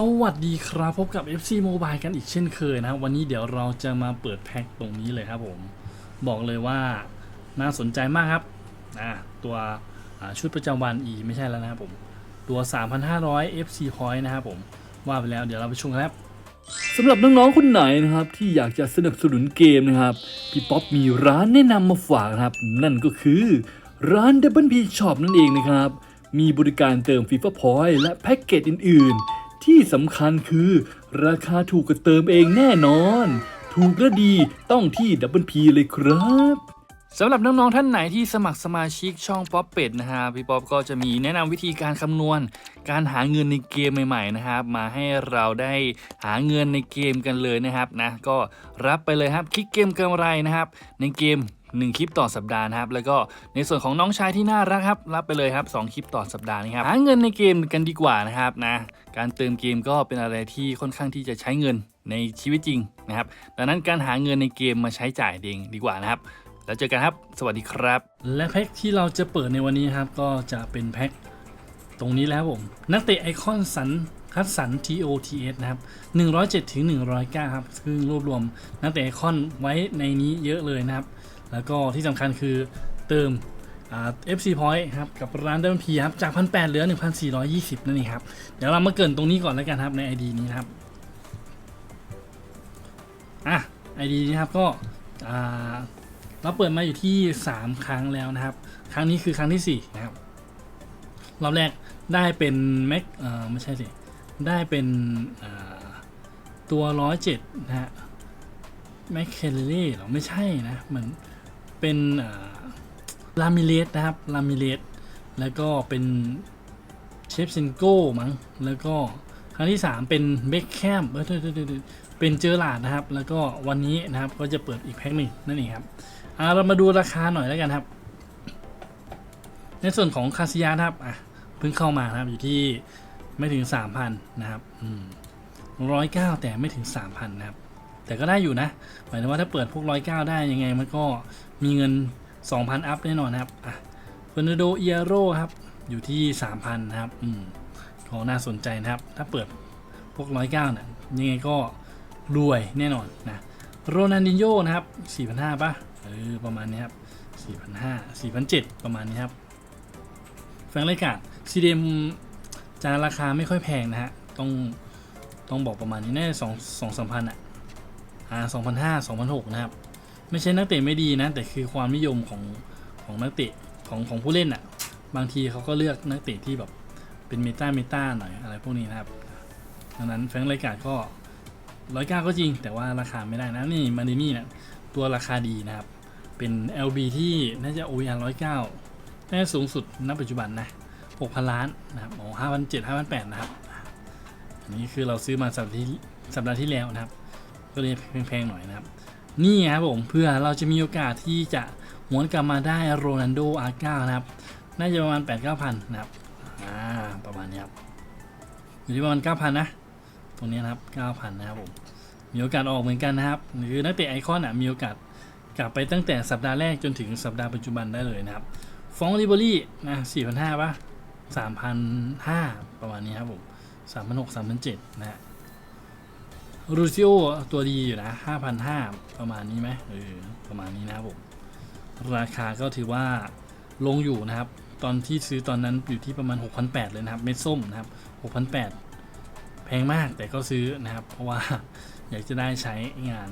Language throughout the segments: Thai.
สวัสดีครับ พบกับ FC Mobile กันอีกเช่นเคยนะครับวันนี้เดี๋ยวเราจะมาเปิดแพ็คตรงนี้เลยครับผม บอกเลยว่าน่าสนใจมากครับตัวชุดประจำวัน E ไม่ใช่แล้วนะครับผม ตัว 3,500 FC Point นะครับผม ว่าไปแล้วเดี๋ยวเราไปชมกันครับสำหรับน้องๆคนไหนนะครับ ที่อยากจะสนับสนุนเกมนะครับ พี่ป๊อปมีร้านแนะนำมาฝากนะครับ นั่นก็คือร้าน Double P Shop นั่นเองนะครับ มีบริการเติม FIFA Point และแพ็กเกจอื่นๆ ที่สำคัญคือราคาถูกกว่าเติมเองแน่นอน ถูกและดีต้องที่ Double P เลยครับสำหรับน้องๆท่านไหนที่สมัครสมาชิกช่องป๊อปเป็ดนะฮะพี่ป๊อปก็จะมีแนะนำวิธีการคำนวณ การหาเงินในเกมใหม่ๆนะครับมาให้เราได้หาเงินในเกมกันเลยนะครับนะก็รับไปเลยครับคลิกเกมกำไรนะครับ ในเกม 1 คลิปต่อสัปดาห์นะครับ แล้วก็ในส่วนของน้องชายที่น่ารักครับ รับไปเลยครับ 2 คลิปต่อสัปดาห์นี้ครับ หาเงินในเกมกันดีกว่านะครับนะ การเติมเกมก็เป็นอะไรที่ค่อนข้างที่จะใช้เงินในชีวิตจริงนะครับ ดังนั้นการหาเงินในเกมมาใช้จ่ายเองดีกว่านะครับ แล้วเจอกันครับ สวัสดีครับ และแพ็คที่เราจะเปิดในวันนี้ครับ ก็จะเป็นแพ็คตรงนี้แล้วผม นักเตะไอคอนสันคัดสัน TOTS นะครับ 107ถึง109 ครับ ซึ่งรวบรวมนักเตะไอคอนไว้ในนี้เยอะเลยนะครับ แล้วก็ที่สำคัญคือเติมอ่า FC Point ครับกับร้านเดิมพีครับจาก1,800เหลือ 1,420 นั่นเองครับ เดี๋ยวเรามาเกินตรงนี้ก่อนแล้วกันครับใน ID นี้ครับอะ ID นี้ครับก็เราเปิดมาอยู่ที่ 3 ครั้งแล้วนะครับ ครั้งนี้คือครั้งที่ 4 นะครับรอบแรกได้เป็นแม็กเอ่อไม่ใช่สิ ได้เป็นตัว 107 นะฮะแมคเคลเล่หรอไม่ใช่นะเหมือน เป็นลามิเลสนะครับลามิเลสแล้วก็เป็นเชฟเซนโก้มั้งแล้วก็ครั้งที่ 3 เป็นเบคแคมเออเป็นเจอร์ลาดนะครับ แล้วก็วันนี้นะครับก็จะเปิดอีกแพ็คหนึ่งนั่นเองครับเรามาดูราคาหน่อยแล้วกันครับ ในส่วนของคาซิยาครับอะเพิ่งเข้ามานะครับอยู่ที่ไม่ถึง 3,000 นะครับร้อยเก้าแต่ไม่ถึง 3,000 นะครับ แต่ก็ได้อยู่นะ หมายถึงว่าถ้าเปิดพวกร้อยเก้าได้ยังไงมันก็มีเงิน 2,000 อัพแน่นอนนะครับอะเฟอร์นันโดเอียโรครับ อยู่ที่ 3,000 นะครับ อืมก็น่าสนใจนะครับ ถ้าเปิดพวกร้อยเก้าเนี่ยยังไงก็รวยแน่นอนนะ โรนันดินโยนะครับ 4,500ป่ะเออประมาณนี้ครับ 4,500 4,700 ประมาณนี้ครับ แฟรงค์ไรกาดซีเดมจะราคาไม่ค่อยแพงนะฮะ ต้องต้องบอกประมาณนี้แน่สองสองสามพันอะ อ่าสองพันห้าสองพันหกนะครับ ไม่ใช่นักเตะไม่ดีนะ แต่คือความนิยมของของนักเตะของของผู้เล่นอะ บางทีเขาก็เลือกนักเตะที่แบบเป็นเมตาเมตาหน่อยอะไรพวกนี้นะครับ ดังนั้นแฟรงค์ไรกาดก็ร้อยเก้าก็จริง แต่ว่าราคาไม่ได้นะนี่มาดินี่เนี่ยตัวราคาดีนะครับ เป็น LB ที่น่าจะ OER ร้อยเก้าน่าจะสูงสุดณปัจจุบันนะหกพันล้านนะครับโอ้ห้าพันเจ็ดห้าพันแปดนะครับ อันนี้คือเราซื้อมาสัปดาห์ที่สัปดาห์ที่แล้วนะครับ ก็เลยแพงๆหน่อยนะครับ นี่ครับผมเพื่อเราจะมีโอกาสที่จะหวนกลับมาได้โรนัลโดอาร์เก้านะครับ น่าจะประมาณ8 9 0 0 0นะครับอ่าประมาณนี้ครับอยู่ที่ประมาณ9,000นะตรงนี้นะครับ9,000นะครับผมมีโอกาสออกเหมือนกันนะครับหรือนักเตะไอคอนอะมีโอกาสกลับไปตั้งแต่สัปดาห์แรกจนถึงสัปดาห์ปัจจุบันได้เลยนะครับฟองริเบอรี่นะ4,500ป่ะ3,500 ประมาณนี้ครับผม3,600 3,700นะฮะ รูซิโอตัวดีอยู่นะ5,500ประมาณนี้ไหมเออประมาณนี้นะครับผม ราคาก็ถือว่าลงอยู่นะครับ ตอนที่ซื้อตอนนั้นอยู่ที่ประมาณ 6,800 เลยนะครับ เม็ดส้มนะครับ 6,800 แพงมากแต่ก็ซื้อนะครับ เพราะว่าอยากจะได้ใช้งาน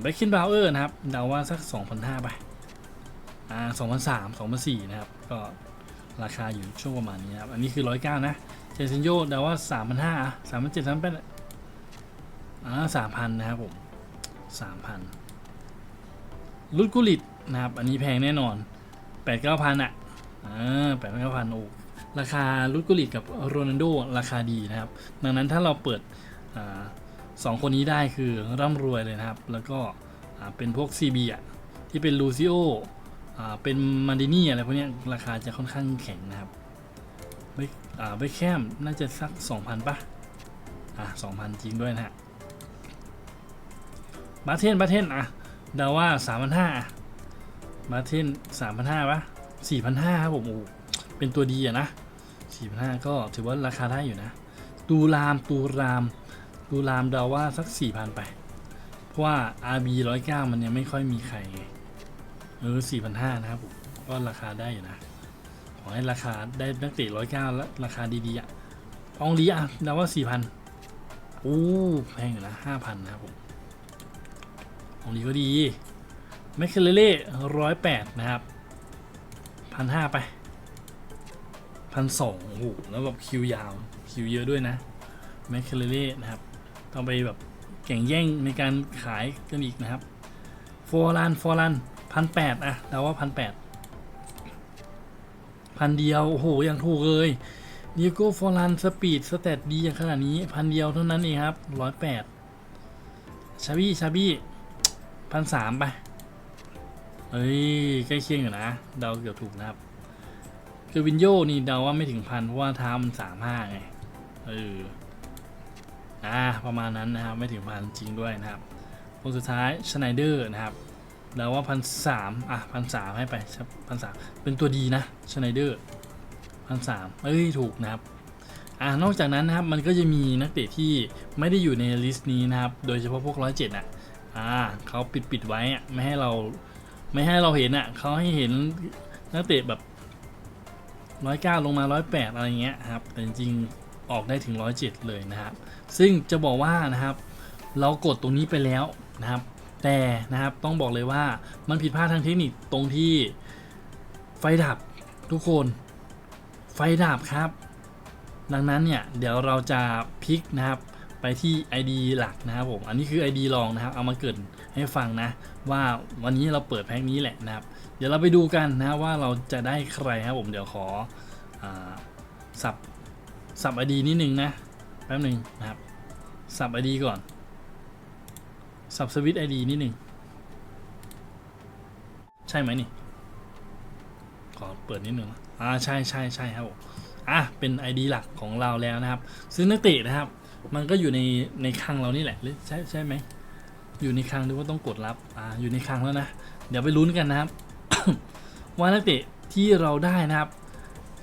แบ็คคินบราวเออร์นะครับ เดาว่าสัก 2,500 ไปอ่า2,300 2,400 นะครับ ก็ราคาอยู่ช่วงประมาณนี้นะครับ อันนี้คือ 109 นะ เจสันโยเดาว่า 3,500 3,700 3,800 อ่า3,000นนะครับผม3,000ลุดกุลิตนะครับ อันนี้แพงแน่นอน8 9 0 0 0อะอ่า8 9 0 0 0โอ้ราคาลุดกุลิตกับโรนัลโดราคาดีนะครับ ดังนั้นถ้าเราเปิดอาสองคนนี้ได้คือร่ำรวยเลยนะครับ แล้วก็เป็นพวก CB อะที่เป็นลูซิโออ่าเป็นมันดินี่อะไรพวกนี้ราคาจะค่อนข้างแข็งนะครับเบคอ่าเบคแคมน่าจะสัก 2,000ป่ะอ่า2,000 จริงด้วยนะฮะ บาเทนบาเทนอะเดาว่า3,500มาเทนสามพันห้าปะสี่พันห้าครับผมโอ้เป็นตัวดีอะนะสี่พันห้าก็ถือว่าราคาได้อยู่นะ ตูรามตูราม ตูรามเดาว่าสักสี่พันไป เพราะว่า RB ร้อยเก้ามันยังไม่ค่อยมีใครไงเออสี่พันห้านะครับผมก็ราคาได้อยู่นะ ขอให้ราคาได้นักเตะร้อยเก้าแล้วราคาดีๆอะอองลีอะเดาว่าสี่พันโอ้แพงอยู่นะห้าพันนะครับผม อองลีก็ดีแมคเคเลเล่ร้อยแปดนะครับพันห้าไปพันสองโอ้โหแล้วแบบคิวยาว คิวเยอะด้วยนะแมคเคเลเล่นะครับ ต้องไปแบบแข่งแย่งในการขายกันอีกนะครับฟอร์ลันฟอร์ลันพันแปดอะเดาว่าพันแปดพันเดียว โอ้โห ยังถูกเลยดิโก้ฟอร์ลันสปีดสเตตดีอย่างขนาดนี้ พันเดียวเท่านั้นเองครับร้อยแปดชาบี้ชาบี้ พันสามไปเอ้ย ใกล้เคียงอยู่นะ เดาเกือบถูกนะครับคือวินโยนี่เดาว่าไม่ถึงพันเพราะว่าทำสามห้าไง เออ อ่า ประมาณนั้นนะครับ ไม่ถึงพันจริงด้วยนะครับคนสุดท้ายชไนเดอร์นะครับเดาว่าพันสามอะพันสามให้ไปพันสามเป็นตัวดีนะชไนเดอร์พันสามเอ้ย ถูกนะครับอ่านอกจากนั้นนะครับมันก็จะมีนักเตะที่ไม่ได้อยู่ในลิสต์นี้นะครับ โดยเฉพาะพวกร้อยเจ็ดอะอ่า เขาปิดปิดไว้อะไม่ให้เรา ไม่ให้เราเห็นอะเขาให้เห็นนักเตะแบบร้อยเก้าลงมาร้อยแปดอะไรเงี้ยครับ แต่จริงออกได้ถึงร้อยเจ็ดเลยนะครับ ซึ่งจะบอกว่านะครับ เรากดตรงนี้ไปแล้วนะครับ แต่นะครับต้องบอกเลยว่ามันผิดพลาดทางเทคนิคตรงที่ไฟดับทุกคนไฟดับครับ ดังนั้นเนี่ยเดี๋ยวเราจะพลิกนะครับ ไปที่ ID หลักนะครับผม อันนี้คือ ID รองนะครับ เอามาเกรินให้ฟังนะ ว่าวันนี้เราเปิดแพ็คนี้แหละนะครับ เดี๋ยวเราไปดูกันนะว่าเราจะได้ใครครับผมเดี๋ยวขออสับสับ ID นิดนึงนะแป๊บหนึ่งนะครับสับ ID ก่อนสับสวิต ID นิดนึงใช่ไหมนี่ ขอเปิดนิดนึงอ่าใช่ใช่ใช่ครับผมอะเป็น ID หลักของเราแล้วนะครับซึ่งนักเตะนะครับ มันก็อยู่ในในคลังเรานี่แหละใช่ใช่ไหมอยู่ในคลังหรือว่าต้องกดรับอ่าอยู่ในคลังแล้วนะ เดี๋ยวไปลุ้นกันนะครับ ว่านักเตะที่เราได้นะครับ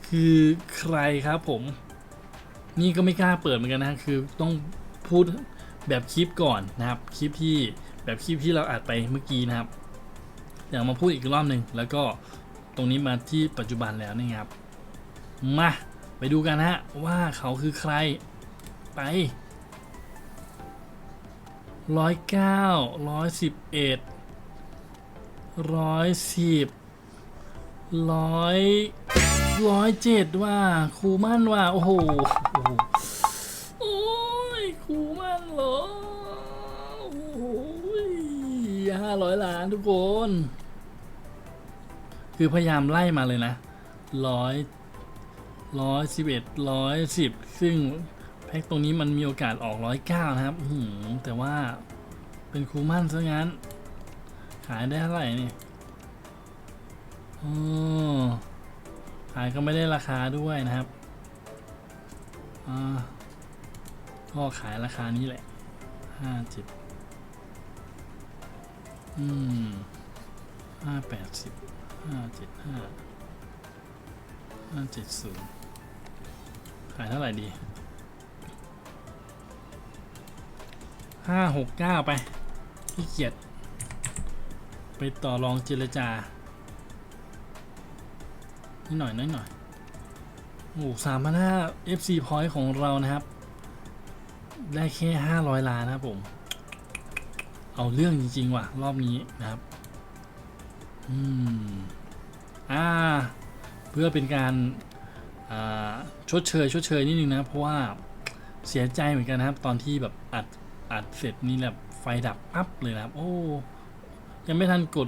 คือใครครับผม นี่ก็ไม่กล้าเปิดเหมือนกันนะคือต้องพูดแบบคลิปก่อนนะครับคลิปที่แบบคลิปที่เราอัดไปเมื่อกี้นะครับเดี๋ยวมาพูดอีกรอบหนึ่งแล้วก็ตรงนี้มาที่ปัจจุบันแล้วนี่ครับมาไปดูกันนะฮะว่าเขาคือใคร ไปร้อยเก้าร้อยสิบเอ็ดร้อยสิบร้อยร้อยเจ็ดว่าครูมั่นว่า โอ้โหโอ้ยครูมั่นเหรอโอ้โหห้าร้อยล้านทุกคน คือพยายามไล่มาเลยนะร้อยร้อยสิบเอ็ดร้อยสิบซึ่ง พ็คตรงนี้มันมีโอกาสออกร้อยเก้านะครับหืแต่ว่าเป็นคูมั่นซะงั้น ขายได้เท่าไหร่นี่อ๋อขายก็ไม่ได้ราคาด้วยนะครับอ่าก็ขายราคานี้แหละห้าเจ็ดอืมห้าแปดสิบห้าเจ็ดห้าห้าเจ็ดศูนย์ขายเท่าไหร่ดี ห้าหกเก้าไปขี้เกียจไปต่อรองเจรจานิดหน่อยนิดหน่อยโอ้สามพันห้า FC point ของเรานะครับ ได้แค่ห้าร้อยล้านนะครับผม เอาเรื่องจริง ๆ ว่ะ รอบนี้นะครับ อืม อ่า เพื่อเป็นการอ่าชดเชยชดเชยนิดนึงนะ เพราะว่าเสียใจเหมือนกันนะครับ ตอนที่แบบอัด อัดเสร็จนี่แบบไฟดับปั๊บเลยนะครับ โอ้ ยังไม่ทันกด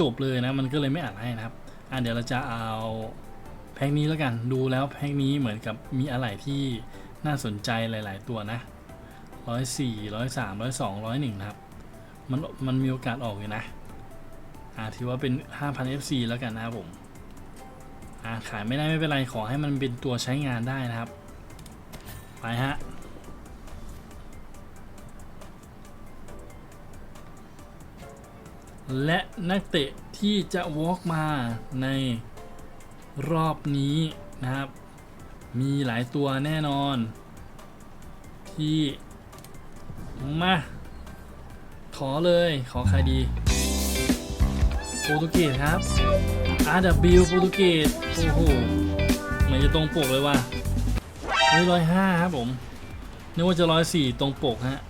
จบเลยนะ มันก็เลยไม่อัดให้นะครับ อะเดี๋ยวเราจะเอาแพ็กนี้แล้วกัน ดูแล้วแพ็กนี้เหมือนกับมีอะไรที่น่าสนใจหลาย ๆ ตัวนะร้อยสี่ร้อยสามร้อยสองร้อยหนึ่งนะครับ มันมันมีโอกาสออกอยู่นะ อ่าถือว่าเป็นห้าพัน FC แล้วกันนะครับผม อ่าขายไม่ได้ไม่เป็นไรขอให้มันเป็นตัวใช้งานได้นะครับ ไปฮะ และนักเตะที่จะวอล์กมาในรอบนี้นะครับ มีหลายตัวแน่นอนพี่มา ขอเลยขอใครดี โปรตุเกสครับ RW โปรตุเกสโอ้โหเหมือนจะตรงปกเลยว่ะนี่ร้อยห้าครับผมนึกว่าจะร้อยสี่ตรงปกฮะ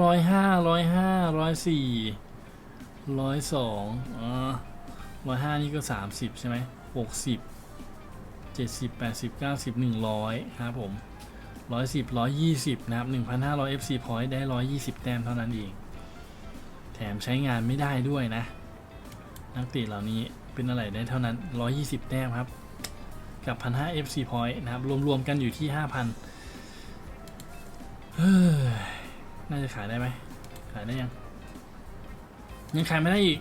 ร้อยห้าร้อยห้าร้อยสี่ร้อยสองอ๋อร้อยห้านี่ก็สามสิบใช่ไหมหกสิบเจ็ดสิบแปดสิบเก้าสิบหนึ่งร้อยครับผมร้อยสิบร้อยยี่สิบนะครับหนึ่งพันห้าร้อย FC point ได้ร้อยยี่สิบแต้มเท่านั้นเอง แถมใช้งานไม่ได้ด้วยนะ นักเตะเหล่านี้เป็นอะไรได้เท่านั้น120แต้มครับ กับ1,500 FC point นะครับ รวมๆกันอยู่ที่5,000เฮ้ น่าจะขายได้ไหม ขายได้ยัง ยังขายไม่ได้อีก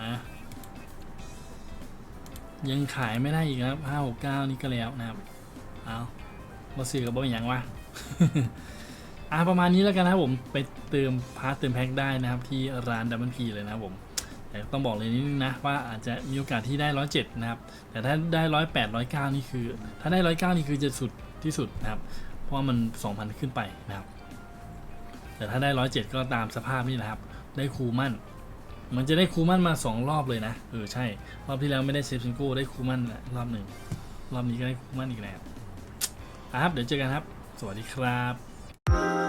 อะ ยังขายไม่ได้อีกครับ569นี่ก็แล้วนะครับ เอามาซื้อกับบออย่างวะอะประมาณนี้แล้วกันนะครับผม ไปเติมพาร์ทเติมแพ็คได้นะครับ ที่ร้านดับเบิลพีเลยนะครับผมแต่ต้องบอกเลยนิดนึงนะว่าอาจจะมีโอกาสที่ได้ร้อยเจ็ดนะครับ แต่ถ้าได้ร้อยแปดร้อยเก้านี่คือ ถ้าได้ร้อยเก้านี่คือจะสุดที่สุดนะครับ เพราะว่ามันสองพันขึ้นไปนะครับ แต่ถ้าได้ร้อยเจ็ดก็ตามสภาพนี่แหละครับ ได้คูมั่น มันจะได้คูมั่นมาสองรอบเลยนะ เออใช่ รอบที่แล้วไม่ได้เซฟซิงโก้ได้คูมั่นรอบหนึ่ง รอบนี้ก็ได้คูมั่นอีกแล้วครับ เดี๋ยวเจอกันครับ สวัสดีครับ